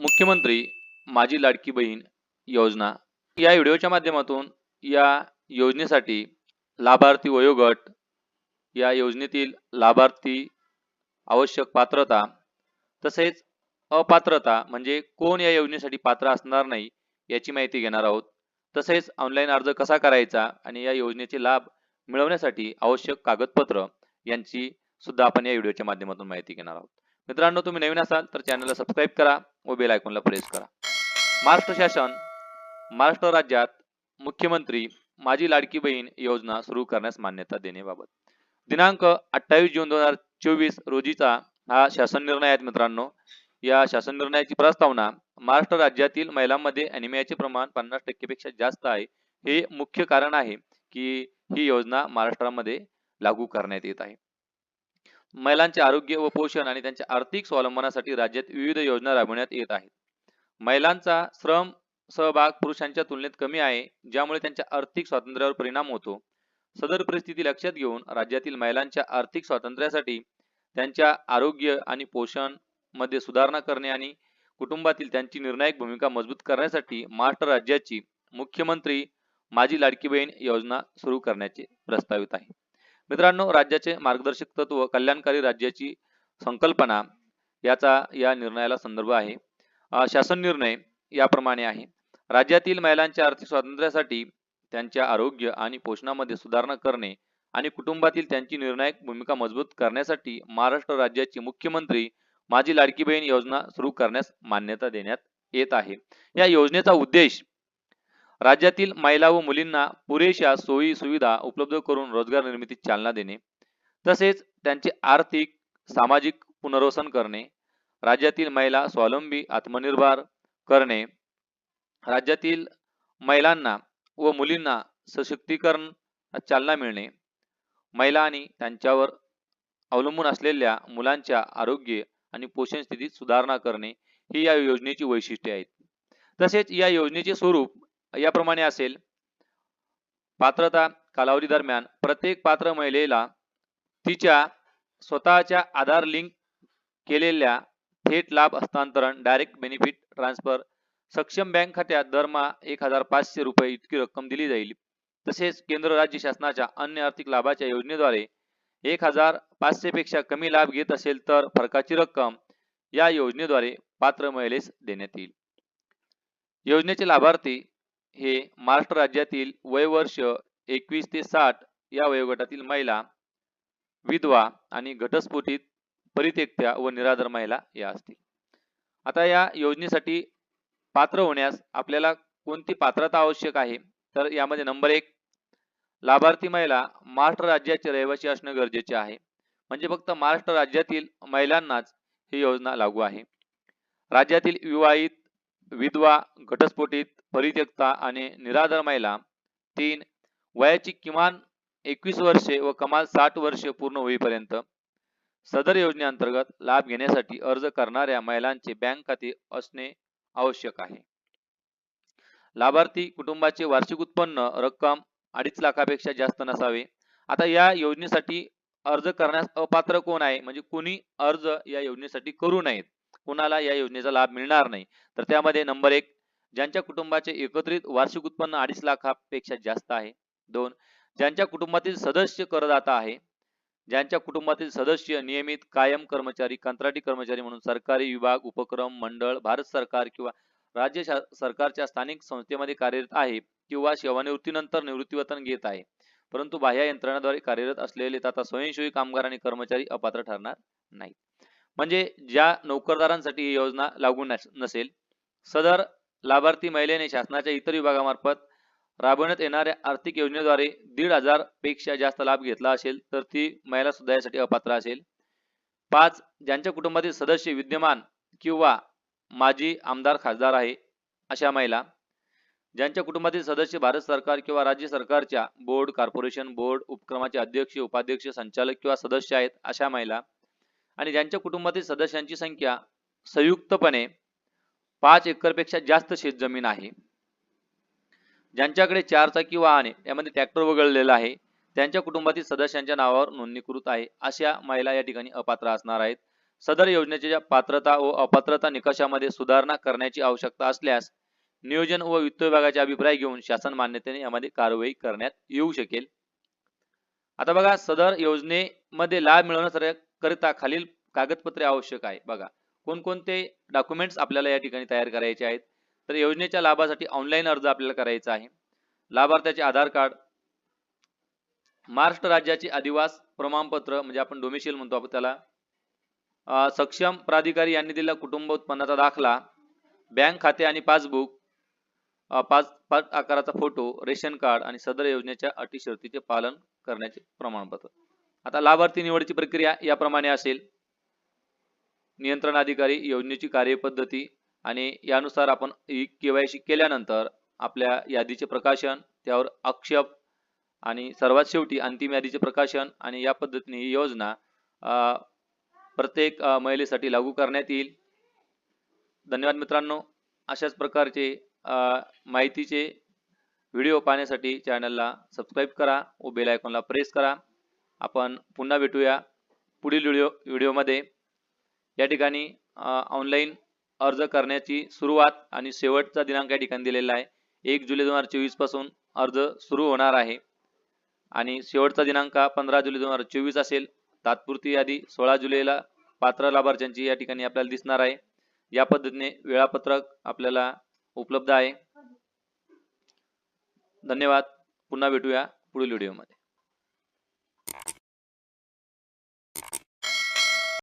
मुख्यमंत्री माझी लाडकी बहीण योजना. या व्हिडिओच्या माध्यमातून या योजनेसाठी लाभार्थी वयोगट या योजनेतील लाभार्थी आवश्यक पात्रता तसेच अपात्रता म्हणजे कोण या योजनेसाठी पात्र असणार नाही याची माहिती घेणार आहोत. तसेच ऑनलाईन अर्ज कसा करायचा आणि या योजनेचे लाभ मिळवण्यासाठी आवश्यक कागदपत्र यांची सुद्धा आपण या व्हिडिओच्या माध्यमातून माहिती घेणार आहोत. मित्रांनो तुम्ही नवीन असाल तर चॅनलला सबस्क्राईब करा व बेल आयकॉनला प्रेस करा. महाराष्ट्र शासन महाराष्ट्र राज्यात मुख्यमंत्री माझी लाडकी बहीण योजना सुरू करण्यास मान्यता देण्याबाबत. दिनांक अठ्ठावीस जून दोन हजार चोवीस रोजीचा हा शासन निर्णय आहे मित्रांनो. या शासन निर्णयाची प्रस्तावना महाराष्ट्र राज्यातील महिलांमध्ये अॅनिमियाचे प्रमाण पन्नास टक्केपेक्षा जास्त आहे हे मुख्य कारण आहे की ही योजना महाराष्ट्रामध्ये लागू करण्यात येत आहे. महिलांचे आरोग्य व पोषण आणि त्यांच्या आर्थिक स्वावलंबनासाठी राज्यात विविध योजना राबवण्यात येत आहेत. महिलांचा श्रम सहभाग पुरुषांच्या तुलनेत कमी आहे ज्यामुळे त्यांच्या आर्थिक स्वातंत्र्यावर परिणाम होतो. सदर परिस्थिती लक्षात घेऊन राज्यातील महिलांच्या आर्थिक स्वातंत्र्यासाठी त्यांच्या आरोग्य आणि पोषणमध्ये सुधारणा करणे आणि कुटुंबातील त्यांची निर्णायक भूमिका मजबूत करण्यासाठी महाराष्ट्र राज्याची मुख्यमंत्री माझी लाडकी बहीण योजना सुरू करण्याचे प्रस्तावित आहे. मित्रांनो राज्याचे मार्गदर्शक तत्व कल्याणकारी राज्याची संकल्पना याचा या निर्णयाला संदर्भ आहे. शासन निर्णय याप्रमाणे आहे. राज्यातील महिलांच्या आर्थिक स्वातंत्र्यासाठी त्यांच्या आरोग्य आणि पोषणामध्ये सुधारणा करणे आणि कुटुंबातील त्यांची निर्णायक भूमिका मजबूत करण्यासाठी महाराष्ट्र राज्याची मुख्यमंत्री माझी लाडकी बहीण योजना सुरू करण्यास मान्यता देण्यात येत आहे. या योजनेचा उद्देश राज्यातील महिला व मुलींना पुरेशा सोयी सुविधा उपलब्ध करून रोजगार निर्मितीत चालना देणे तसेच त्यांचे आर्थिक सामाजिक पुनर्वसन करणे राज्यातील महिला स्वावलंबी आत्मनिर्भर करणे राज्यातील महिलांना व मुलींना सशक्तीकरण चालना मिळणे महिला आणि त्यांच्यावर अवलंबून असलेल्या मुलांच्या आरोग्य आणि पोषण स्थितीत सुधारणा करणे ही या योजनेची वैशिष्ट्ये आहेत. तसेच या योजनेचे स्वरूप याप्रमाणे असेल पात्रता कालावधी दरम्यान प्रत्येक पात्र महिलेला तिच्या स्वतःच्या आधार लिंक केलेल्या थेट लाभ हस्तांतरण डायरेक्ट बेनिफिट ट्रान्सफर सक्षम बँक खात्यात दरमहा एक हजार पाचशे रुपये इतकी रक्कम दिली जाईल. तसेच केंद्र राज्य शासनाच्या अन्य आर्थिक लाभाच्या योजनेद्वारे एक हजार पाचशे पेक्षा कमी लाभ घेत असेल तर फरकाची रक्कम या योजनेद्वारे पात्र महिलेस देण्यात येईल. योजनेचे लाभार्थी हे महाराष्ट्र राज्यातील वयवर्ष एकवीस ते साठ या वयोगटातील महिला विधवा आणि घटस्फोटीत परित्यक्त्या व निराधार महिला या असतील. आता या योजनेसाठी पात्र होण्यास आपल्याला कोणती पात्रता आवश्यक आहे? तर यामध्ये नंबर एक लाभार्थी महिला महाराष्ट्र राज्याचे रहिवासी असणे गरजेचे आहे. म्हणजे फक्त महाराष्ट्र राज्यातील महिलांनाच ही योजना लागू आहे. राज्यातील विवाहित विधवा घटस्फोटीत परित्यक्ता आणि निराधार महिला तीन वयाची किमान एकवीस वर्षे व कमाल साठ वर्षे पूर्ण होईपर्यंत सदर योजनेअंतर्गत लाभ घेण्यासाठी अर्ज करणाऱ्या महिलांचे बँक खाते असणे आवश्यक आहे. लाभार्थी कुटुंबाचे वार्षिक उत्पन्न रक्कम अडीच लाखापेक्षा जास्त नसावे. आता या योजनेसाठी अर्ज करण्यास अपात्र कोण आहे? म्हणजे कोणी अर्ज या योजनेसाठी करू नयेत. कोणाला या योजनेचा लाभ मिळणार नाही. तर त्यामध्ये नंबर एक ज्यांच्या कुटुंबाचे एकत्रित वार्षिक उत्पन्न अडीच लाखापेक्षा जास्त आहे. दोन ज्यांच्या कुटुंबातील सदस्य करदाता आहे ज्यांच्या कुटुंबातील सदस्य नियमित कायम कर्मचारी कंत्राटी कर्मचारी म्हणून सरकारी विभाग उपक्रम मंडळ भारत सरकार किंवा राज्य सरकारच्या स्थानिक संस्थेमध्ये कार्यरत आहे किंवा सेवानिवृत्तीनंतर निवृत्तीवेतन घेत आहे. परंतु बाह्य यंत्रणाद्वारे कार्यरत असलेले तथा स्वयंसेवी कामगार आणि कर्मचारी अपात्र ठरणार नाहीत. म्हणजे ज्या नोकरदारांसाठी ही योजना लागू नसेल सदर लाभार्थी महिलेने शासनाच्या इतर विभागामार्फत राबवण्यात येणाऱ्या आर्थिक योजनेद्वारे दीड हजारपेक्षा जास्त लाभ घेतला असेल तर ती महिला सुद्धा यासाठी अपात्र असेल. पाच ज्यांच्या कुटुंबातील सदस्य विद्यमान किंवा माजी आमदार खासदार आहे अशा महिला ज्यांच्या कुटुंबातील सदस्य भारत सरकार किंवा राज्य सरकारच्या बोर्ड कॉर्पोरेशन बोर्ड उपक्रमाचे अध्यक्ष उपाध्यक्ष संचालक किंवा सदस्य आहेत अशा महिला आणि ज्यांच्या कुटुंबातील सदस्यांची संख्या संयुक्तपणे पाच एकरपेक्षा जास्त शेतजमीन आहे. ज्यांच्याकडे चार चाकी वाहने यामध्ये ट्रॅक्टर वगळलेला आहे. त्यांच्या कुटुंबातील सदस्यांच्या नावावर नोंदणीकृत आहे. अशा महिला या ठिकाणी अपात्र असणार आहेत. सदर योजनेच्या पात्रता व अपात्रता निकषामध्ये सुधारणा करण्याची आवश्यकता असल्यास नियोजन व वित्त विभागाचे अभिप्राय घेऊन शासन मान्यतेने यामध्ये कारवाई करण्यात येऊ शकेल. आता बघा सदर योजनेमध्ये लाभ मिळवण्याकरिता खालील कागदपत्रे आवश्यक आहे. बघा कोणकोणते डॉक्युमेंट्स आपल्याला या ठिकाणी तयार करायचे आहेत? तर योजनेच्या लाभासाठी ऑनलाईन अर्ज आपल्याला करायचा आहे. लाभार्थ्याचे आधार कार्ड महाराष्ट्र राज्याचे अधिवास प्रमाणपत्र म्हणजे आपण डोमिशियल म्हणतो आपण त्याला सक्षम प्राधिकारी यांनी दिलेला कुटुंब उत्पन्नाचा दाखला बँक खाते आणि पासबुक पाच पाच आकाराचा फोटो रेशन कार्ड आणि सदर योजनेच्या अटी शर्तीचे पालन करण्याचे प्रमाणपत्र. आता लाभार्थी निवडीची प्रक्रिया याप्रमाणे असेल. नियंत्रण अधिकारी योजनेची कार्यपद्धती आणि यानुसार आपण केवायसी केल्यानंतर आपल्या यादीचे प्रकाशन त्यावर आक्षेप आणि सर्वात शेवटी अंतिम यादीचे प्रकाशन आणि या पद्धतीने ही योजना प्रत्येक महिलेसाठी लागू करण्यात येईल. धन्यवाद मित्रांनो. अशाच प्रकारचे माहितीचे व्हिडिओ पाहण्यासाठी चॅनलला सबस्क्राईब करा व बेल आयकॉनला प्रेस करा. आपण पुन्हा भेटूया पुढील व्हिडिओ व्हिडिओमध्ये. या ठिकाणी ऑनलाईन अर्ज करण्याची सुरुवात आणि शेवटचा दिनांक या ठिकाणी दिलेला आहे. एक जुलै दोन हजार चोवीसपासून अर्ज सुरू होणार आहे. आणि शेवटचा दिनांक पंधरा जुलै दोन हजार चोवीस असेल. तात्पुरती यादी सोळा जुलैला पात्र लाभार्थ्यांची या ठिकाणी आपल्याला दिसणार आहे. या पद्धतीने वेळापत्रक आपल्याला उपलब्ध आहे. धन्यवाद. पुन्हा भेटूया पुढील व्हिडिओमध्ये.